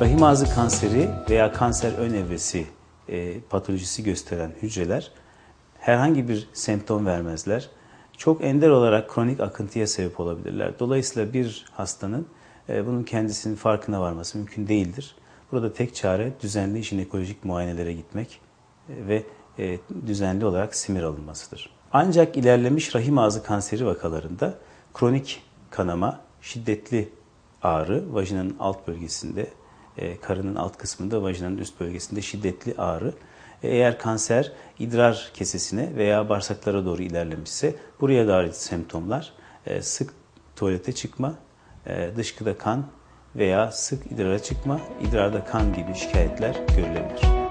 Rahim ağzı kanseri veya kanser ön evresi e, patolojisi gösteren hücreler herhangi bir semptom vermezler. Çok ender olarak kronik akıntıya sebep olabilirler. Dolayısıyla bir hastanın e, bunun kendisinin farkına varması mümkün değildir. Burada tek çare düzenli jinekolojik muayenelere gitmek e, ve e, düzenli olarak simir alınmasıdır. Ancak ilerlemiş rahim ağzı kanseri vakalarında kronik kanama, şiddetli ağrı, vajinanın alt bölgesinde, e, karının alt kısmında, vajinanın üst bölgesinde şiddetli ağrı. E, Eğer kanser idrar kesesine veya bağırsaklara doğru ilerlemişse buraya dair semptomlar e, sık tuvalete çıkma, dışkıda kan veya sık idrara çıkma, idrarda kan gibi şikayetler görülebilir.